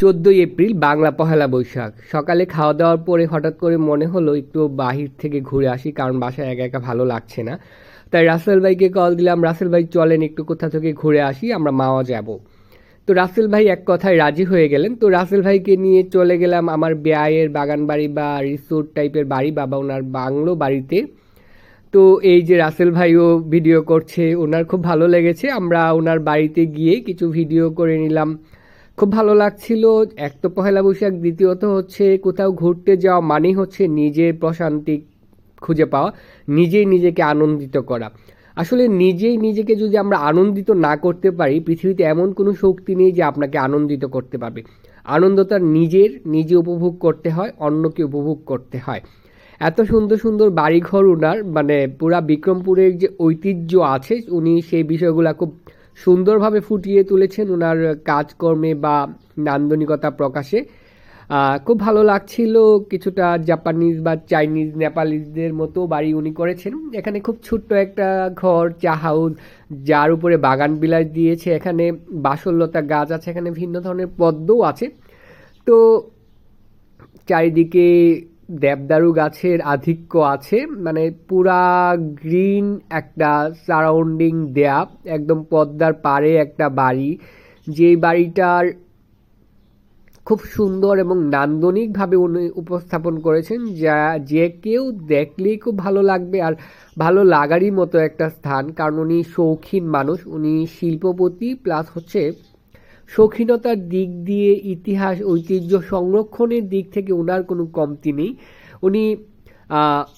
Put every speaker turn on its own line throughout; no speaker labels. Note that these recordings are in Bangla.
চোদ্দোই এপ্রিল, বাংলা পহেলা বৈশাখ। সকালে খাওয়া দাওয়ার পরে হঠাৎ করে মনে হলো একটু বাহির থেকে ঘুরে আসি, কারণ বাসায় একা একা ভালো লাগছে না। তাই রাসেল ভাইকে কল দিলাম, রাসেল ভাই, চলেন একটু কোথা থেকে ঘুরে আসি, আমরা মাওয়া যাব। তো রাসেল ভাই এক কথায় রাজি হয়ে গেলেন। তো রাসেল ভাইকে নিয়ে চলে গেলাম আমার বেআইয়ের বাগান বাড়ি বা রিসোর্ট টাইপের বাড়ি, বাবা ওনার বাংলো বাড়িতে। তো এই যে রাসেল ভাইও ভিডিও করছে, ওনার খুব ভালো লেগেছে। আমরা ওনার বাড়িতে গিয়ে কিছু ভিডিও করে নিলাম। খুব ভালো লাগছিল। এক তো পহেলা বৈশাখ, দ্বিতীয়ত হচ্ছে কোথাও ঘুরতে যাওয়া মানেই হচ্ছে নিজের প্রশান্তি খুঁজে পাওয়া, নিজেই নিজেকে আনন্দিত করা। আসলে নিজেই নিজেকে যদি আমরা আনন্দিত না করতে পারি, পৃথিবীতে এমন কোনো শক্তি নেই যে আপনাকে আনন্দিত করতে পারবে। আনন্দটা নিজের, নিজে উপভোগ করতে হয়, অন্যকে উপভোগ করতে হয়। এত সুন্দর সুন্দর বাড়িঘর উনার মানে পুরা বিক্রমপুরের যে ঐতিহ্য আছে, উনি সেই বিষয়গুলো খুব সুন্দরভাবে ফুটিয়ে তুলেছেন ওনার কাজকর্মে বা নান্দনিকতা প্রকাশে। খুব ভালো লাগছিল কিছুটা জাপানিজ বা চাইনিজ, নেপালিজদের মতো বাড়ি উনি করেছেন। এখানে খুব ছোট্ট একটা ঘর, চা হাউস, যার উপরে বাগান বিলাস দিয়েছে। এখানে বাসল্যতা গাছ আছে, এখানে ভিন্ন ধরনের পদ্মও আছে। তো চারিদিকে দেবদারু গাছের আধিক্য আছে। মানে পুরা গ্রিন একটা সারাউন্ডিং দেয়া একদম পদ্মার পাড়ে একটা বাড়ি। যেই বাড়িটার খুব সুন্দর এবং নান্দনিকভাবে উনি উপস্থাপন করেছেন, যা, যে কেউ দেখলেই খুব ভালো লাগবে আর ভালো লাগারই মতো একটা স্থান। কারণ উনি শৌখিন মানুষ, উনি শিল্পপতি, প্লাস হচ্ছে শৌখিনতার দিক দিয়ে ইতিহাস, ঐতিহ্য সংরক্ষণের দিক থেকে ওনার কোনো কমতি নেই। উনি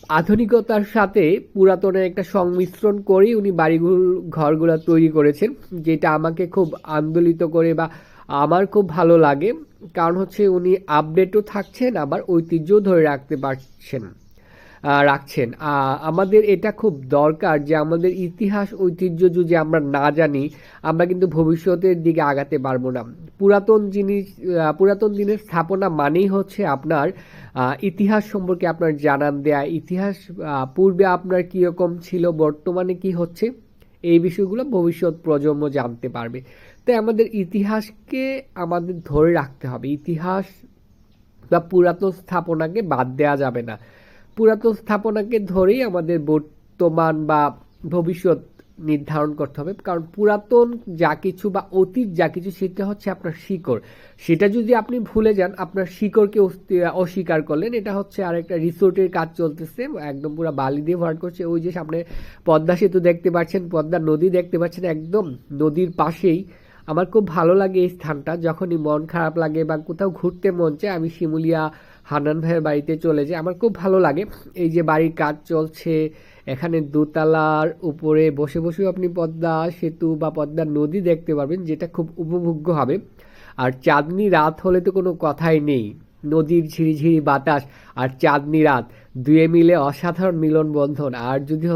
আধুনিকতার সাথে পুরাতনের একটা সংমিশ্রণ করেই উনি বাড়িগুলো, ঘরগুলো তৈরি করেছেন, যেটা আমাকে খুব আন্দোলিত করে বা আমার খুব ভালো লাগে। কারণ হচ্ছে উনি আপডেটও থাকছেন, আবার ঐতিহ্যও ধরে রাখতে পারছেন। রাখছেন। আমাদের এটা খুব দরকার যে আমাদের ইতিহাস ঐতিহ্য যদি আমরা না জানি, আমরা কিন্তু ভবিষ্যতের দিকে আগাতে পারব না। পুরাতন জিনিস পুরাতন দিনের স্থাপনা মানেই হচ্ছে আপনার ইতিহাস সম্পর্কে আপনার জানান দেয়া। ইতিহাস পূর্বে আপনার কীরকম ছিল, বর্তমানে কি হচ্ছে, এই বিষয়গুলো ভবিষ্যৎ প্রজন্ম জানতে পারবে। তাই আমাদের ইতিহাসকে আমাদের ধরে রাখতে হবে। ইতিহাস বা পুরাতন স্থাপনাকে বাদ দেওয়া যাবে না। পুরাতন স্থাপনাকে ধরেই আমাদের বর্তমান বা ভবিষ্যৎ নির্ধারণ করতে হবে। কারণ পুরাতন যা কিছু বা অতীত যা কিছু, সেটা হচ্ছে আপনার শিকড়। সেটা যদি আপনি ভুলে যান, আপনার শিকড়কে অস্বীকার করলেন, এটা হচ্ছে আর একটা রিসোর্টের কাজ চলতেছে। একদম পুরো বালি দিয়ে ভরাট করছে। ওই যে সামনে পদ্মা সেতু দেখতে পাচ্ছেন, পদ্মা নদী দেখতে পাচ্ছেন, একদম নদীর পাশেই। আমার খুব ভালো লাগে এই স্থানটা। যখনই মন খারাপ লাগে বা কোথাও ঘুরতে মন চায়, আমি শিমুলিয়া হান্নান ভাইয়ের বাড়িতে চলে যাই আমার খুব ভালো লাগে। এই যে বাড়ির কাজ চলছে, এখানে দোতলার উপরে বসে বসেও আপনি পদ্মা সেতু বা পদ্মা নদী দেখতে পারবেন, যেটা খুব উপভোগ্য হবে। আর চাঁদনি রাত হলে তো কোনো কথাই নেই। নদীর ঝিরিঝিরি বাতাস আর চাঁদনি রাত, দুয়ে মিলে অসাধারণ মিলন বন্ধন আর যদি